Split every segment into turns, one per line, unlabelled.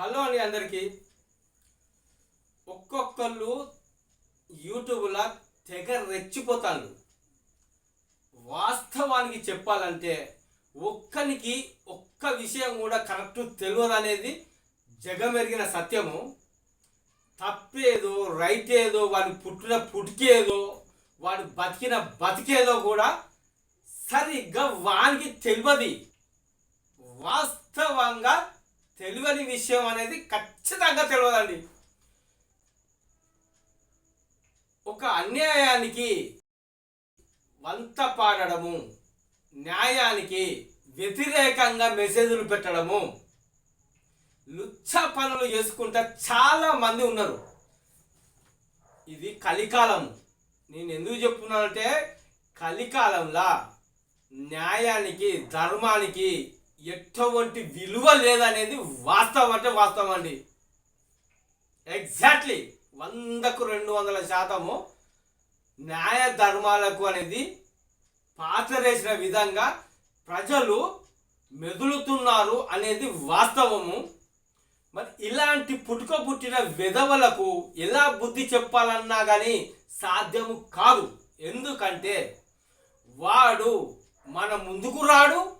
Hello అండి అందరికీ. ఒక్కొక్కళ్ళు యూట్యూబ్లో తెగ రెచ్చిపోతాను వాస్తవానికి చెప్పాలంటే ఒక్కనికి ఒక్క విషయం కూడా కరెక్ట్ తెలియదు అనేది జగమెరిగిన సత్యము. తప్పేదో రైట్ ఏదో వాడు పుట్టిన పుట్టుకేదో వాడు బతికిన బతికేదో కూడా సరిగ్గా వానికి తెలియదు వాస్తవంగా తెలియని విషయం అనేది ఖచ్చితంగా తెలియదండి ఒక అన్యాయానికి వంత పాడడము న్యాయానికి వ్యతిరేకంగా మెసేజ్లు పెట్టడము లుచ్చ పనులు చేసుకుంటా చాలా మంది ఉన్నారు. ఇది కలికాలం. నేను ఎందుకు చెప్తున్నానంటే కలికాలంలో న్యాయానికి ధర్మానికి ఎటువంటి విలువ లేదనేది వాస్తవం అంటే వాస్తవం అండి. ఎగ్జాక్ట్లీ వందకు రెండు వందల శాతము న్యాయ ధర్మాలకు అనేది పాతరేసిన విధంగా ప్రజలు మెదులుతున్నారు అనేది వాస్తవము. మరి ఇలాంటి పుట్టుక పుట్టిన విధవలకు ఎలా బుద్ధి చెప్పాలన్నా కానీ సాధ్యము కాదు. ఎందుకంటే వాడు మన ముందుకు రాడు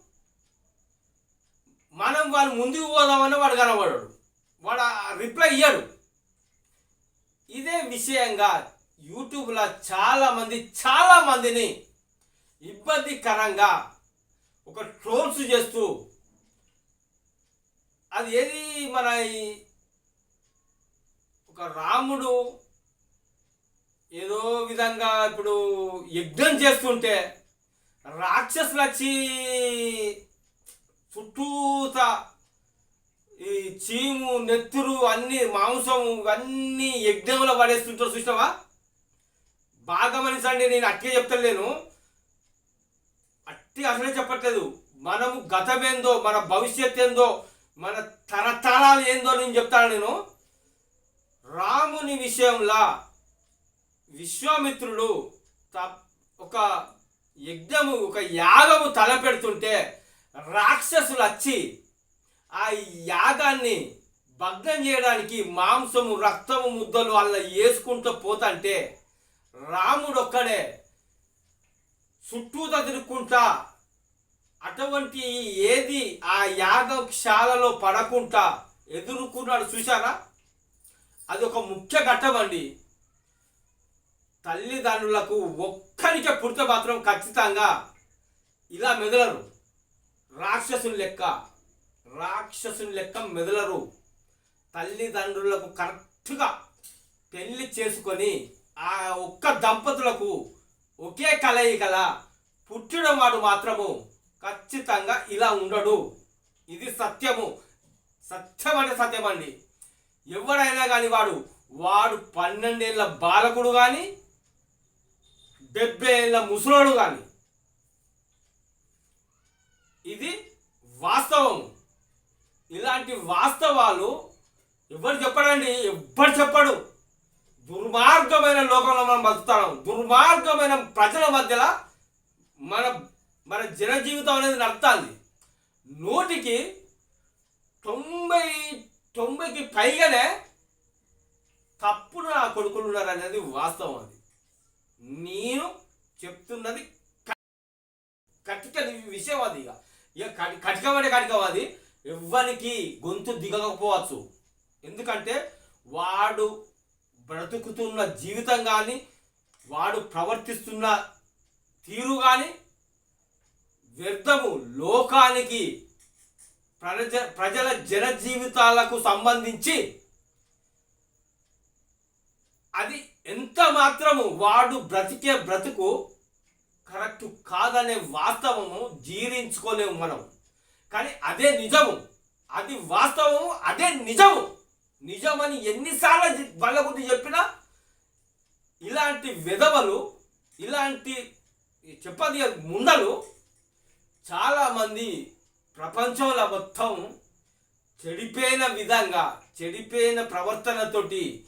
వాళ్ళు ముందుకు పోదామని వాడు కనబడాడు. వాడు రిప్లై ఇయ్యడు. ఇదే విషయంగా యూట్యూబ్లో చాలామంది చాలామందిని ఇబ్బందికరంగా ఒక ట్రోల్స్ చేస్తూ అది ఏది మన ఒక రాముడు ఏదో విధంగా ఇప్పుడు యజ్ఞం చేస్తుంటే రాక్షసులు వచ్చి చుట్టూత ఈ చీము నెత్తురు అన్ని మాంసము ఇవన్నీ యజ్ఞంలో పడేస్తుంటారు చూసినావా? బాగా మనిషండి నేను అట్టే చెప్తలేను అట్టి అసలే చెప్పట్లేదు. మనము గతమేందో మన భవిష్యత్ ఏందో మన తరతరాలు ఏందో నేను చెప్తాను నేను. రాముని విషయంలో విశ్వామిత్రుడు త- ఒక యజ్ఞము ఒక యాగము తలపెడుతుంటే రాక్షసులు వచ్చి ఆ యాగాన్ని భగ్నం చేయడానికి మాంసము రక్తము ముద్దలు అలా వేసుకుంటూ పోతంటే రాముడు ఒక్కడే చుట్టూత తిరుక్కుంటా అటువంటి ఏది ఆ యాగశాలలో పడకుండా ఎదుర్కొన్నాడు చూసారా అది ఒక ముఖ్య ఘట్టం అండి. తల్లిదండ్రులకు ఒక్కరికే పుడితే మాత్రం ఖచ్చితంగా ఇలా మెదలరు. రాక్షసుని లెక్క రాక్షసుని లెక్క మెదలరు. తల్లిదండ్రులకు కరెక్ట్గా పెళ్ళి చేసుకొని ఆ ఒక్క దంపతులకు ఒకే కలయికల పుట్టిన వాడు మాత్రము ఖచ్చితంగా ఇలా ఉండడు. ఇది సత్యము. సత్యం అంటే సత్యం అండి. ఎవడైనా కానీ వాడు వాడు పన్నెండేళ్ళ బాలకుడు కానీ డెబ్బై ఏళ్ళ ముసలోడు కానీ ఇది వాస్తవం. ఇలాంటి వాస్తవాలు ఎవరు చెప్పడండి ఎవ్వరు చెప్పడు. దుర్మార్గమైన లోకంలో మనం బతుకుతాం. దుర్మార్గమైన ప్రజల మధ్యలో మన మన జన జీవితం అనేది నడుతుంది నూటికి తొంభై తొంభైకి పైగానే తప్పుడు నా కొడుకులు ఉన్నారు అనేది వాస్తవం అది. నేను చెప్తున్నది కటిక విషయం అది ఇక. ఇక కటికబడే కటికం అది. ఎవ్వరికి గొంతు దిగకపోవచ్చు. ఎందుకంటే వాడు బ్రతుకుతున్న జీవితం కానీ వాడు ప్రవర్తిస్తున్న తీరు కానీ వ్యర్థము లోకానికి ప్రజ ప్రజల జన జీవితాలకు సంబంధించి అది ఎంత మాత్రము వాడు బ్రతికే బ్రతుకు కరెక్ట్ కాదనే వాస్తవము జీర్ణించుకోలేము మనం. కానీ అదే నిజము. అది వాస్తవము అదే నిజము. నిజమని ఎన్నిసార్లు జి- చెప్పినా ఇలాంటి విధవలు ఇలాంటి చెప్పది ముండలు చాలామంది ప్రపంచంలో మొత్తం చెడిపోయిన విధంగా చెడిపోయిన ప్రవర్తనతోటి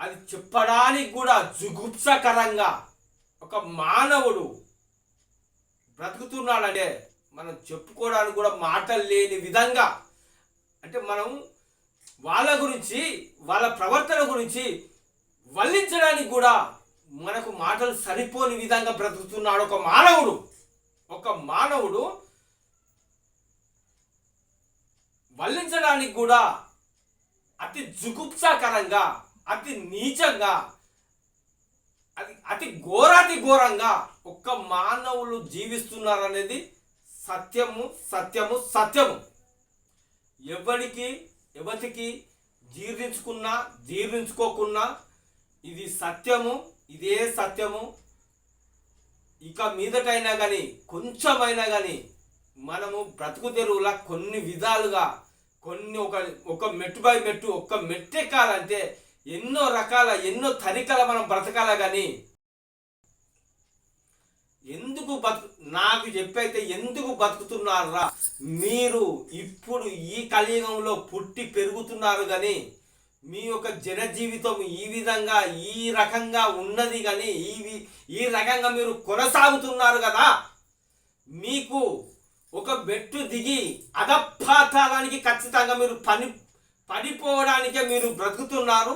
అది చెప్పడానికి కూడా జుగుప్సకరంగా ఒక మానవుడు బ్రతుకుతున్నాడంటే మనం చెప్పుకోవడానికి కూడా మాటలు లేని విధంగా అంటే మనం వాళ్ళ గురించి వాళ్ళ ప్రవర్తన గురించి వల్లించడానికి కూడా మనకు మాటలు సరిపోని విధంగా బ్రతుకుతున్నాడు ఒక మానవుడు. ఒక మానవుడు వల్లించడానికి కూడా అతి జుగుప్సాకరంగా అతి నీచంగా అది అతి ఘోరాతి ఘోరంగా ఒక్క మానవులు జీవిస్తున్నారనేది సత్యము సత్యము సత్యము. ఎవరికి ఎవరికి జీర్ణించుకున్నా జీర్ణించుకోకున్నా ఇది సత్యము ఇదే సత్యము. ఇక మీదటైనా కానీ కొంచెమైనా కానీ మనము బ్రతుకు తెరువులా కొన్ని విధాలుగా కొన్ని ఒక ఒక మెట్టు బై మెట్టు ఒక్క మెట్టెక్కాలంటే ఎన్నో రకాల ఎన్నో తరికల మనం బ్రతకాల కానీ ఎందుకు బతు నాకు చెప్పైతే ఎందుకు బతుకుతున్నారా? మీరు ఇప్పుడు ఈ కలియుగంలో పుట్టి పెరుగుతున్నారు కానీ మీ యొక్క జన జీవితం ఈ విధంగా ఈ రకంగా ఉన్నది కానీ ఈ ఈ రకంగా మీరు కొనసాగుతున్నారు కదా? మీకు ఒక బెట్టు దిగి అధపాతాలానికి ఖచ్చితంగా మీరు పని పడిపోవడానికే మీరు బ్రతుకుతున్నారు.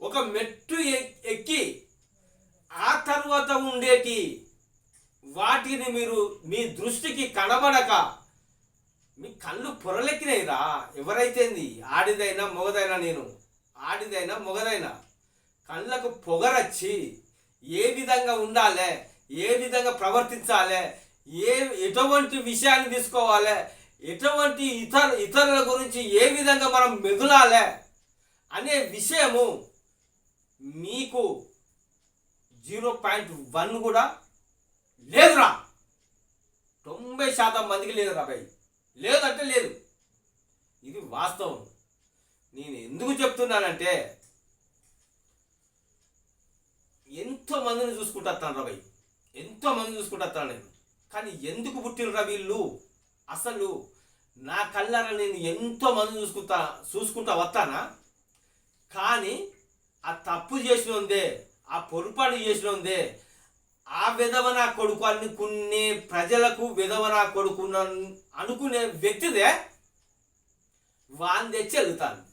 ఒక మెట్టు ఎక్కి ఆ తర్వాత ఉండేటి వాటిని మీరు మీ దృష్టికి కనబడక మీ కళ్ళు పొరలెక్కినాయిరా. ఎవరైతేంది? ఆడిదైనా మొగదైనా నేను. ఆడిదైనా మొగదైనా. కళ్ళకు పొగరచ్చి ఏ విధంగా ఉండాలి ఏ విధంగా ప్రవర్తించాలి ఏ ఎటువంటి విషయాన్ని తీసుకోవాలి ఎటువంటి ఇతర ఇతరుల గురించి ఏ విధంగా మనం మెదులాలి అనే విషయము మీకు జీరో పాయింట్ వన్ కూడా లేదురా. తొంభై శాతం మందికి లేదురా భయ్. లేదంటే లేదు. ఇది వాస్తవం. నేను ఎందుకు చెప్తున్నానంటే ఎంతో మందిని చూసుకుంటాను రా భయ్. ఎంతో మందిని చూసుకుంటాను నేను. కానీ ఎందుకు పుట్టినరా వీళ్ళు? అసలు నా కళ్ళారా నేను ఎంతో మంది చూసుకుంటా చూసుకుంటా వస్తానా? కానీ ఆ తప్పు చేసిన ఉందే ఆ పొరపాటు చేసిన ఉందే ఆ విధవ కొడుకు అనుకునే ప్రజలకు విధవ కొడుకున్న అనుకునే వ్యక్తిదే వాని తెచ్చి వెళ్తాను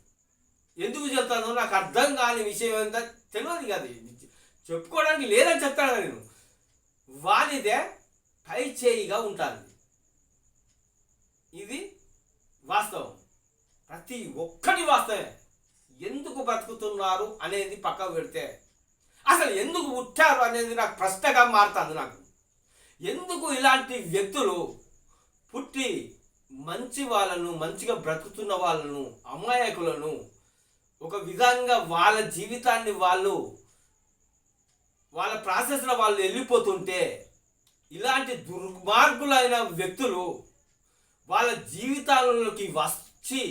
ఎందుకు చెప్తాను నాకు అర్థం కాని విషయం ఎంత తెలియదు కదా. చెప్పుకోవడానికి లేదని చెప్తాను నేను. వానిదే పై చేయిగా ఉంటుంది. ఇది వాస్తవం. ప్రతి ఒక్కటి వాస్తవమే. ఎందుకు బ్రతుకుతున్నారు అనేది పక్కకు పెడితే అసలు ఎందుకు పుట్టారు అనేది నాకు ప్రశ్నగా మారుతుంది నాకు. ఎందుకు ఇలాంటి వ్యక్తులు పుట్టి మంచి వాళ్ళను మంచిగా బ్రతుకుతున్న వాళ్ళను అమాయకులను ఒక విధంగా వాళ్ళ జీవితాన్ని వాళ్ళు వాళ్ళ ప్రాసెస్లో వాళ్ళు వెళ్ళిపోతుంటే ఇలాంటి దుర్మార్గులైన వ్యక్తులు వాళ్ళ జీవితాలలోకి వచ్చి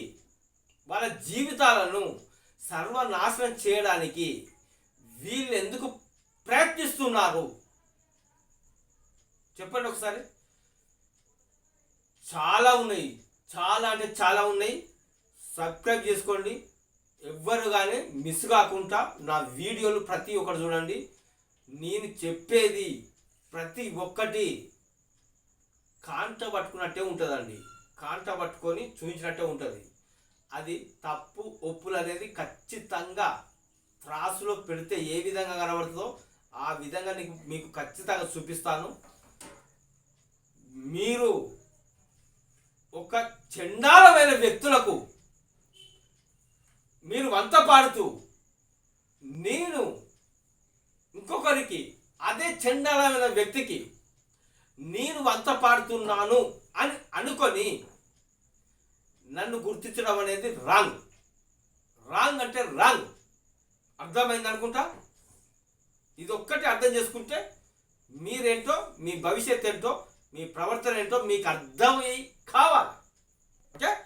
వాళ్ళ జీవితాలను సర్వనాశనం చేయడానికి వీళ్ళు ఎందుకు ప్రయత్నిస్తున్నారు? చెప్పండి ఒకసారి. చాలా ఉన్నాయి. చాలా అంటే చాలా ఉన్నాయి. సబ్స్క్రైబ్ చేసుకోండి. ఎవ్వరు కానీ మిస్ కాకుండా నా వీడియోలు ప్రతి ఒక్కటి చూడండి. నేను చెప్పేది ప్రతి ఒక్కటి కాంట పట్టుకున్నట్టే ఉంటుందండి. కాంట పట్టుకొని చూపించినట్టే ఉంటుంది. అది తప్పు ఒప్పులు అనేది ఖచ్చితంగా త్రాసులో పెడితే ఏ విధంగా కనబడుతుందో ఆ విధంగా నీకు మీకు ఖచ్చితంగా చూపిస్తాను. మీరు ఒక చండాలమైన వ్యక్తులకు మీరు వంత పాడుతూ నేను ఇంకొకరికి అదే చండాలమైన వ్యక్తికి నేను వంత పాడుతున్నాను అని అనుకొని నన్ను గుర్తించడం అనేది రాంగ్. రాంగ్ అంటే రాంగ్. అర్థమైంది అనుకుంటా? ఇది ఒక్కటి అర్థం చేసుకుంటే మీరేంటో మీ భవిష్యత్ ఏంటో మీ ప్రవర్తన ఏంటో మీకు అర్థమై కావాలి. ఓకే?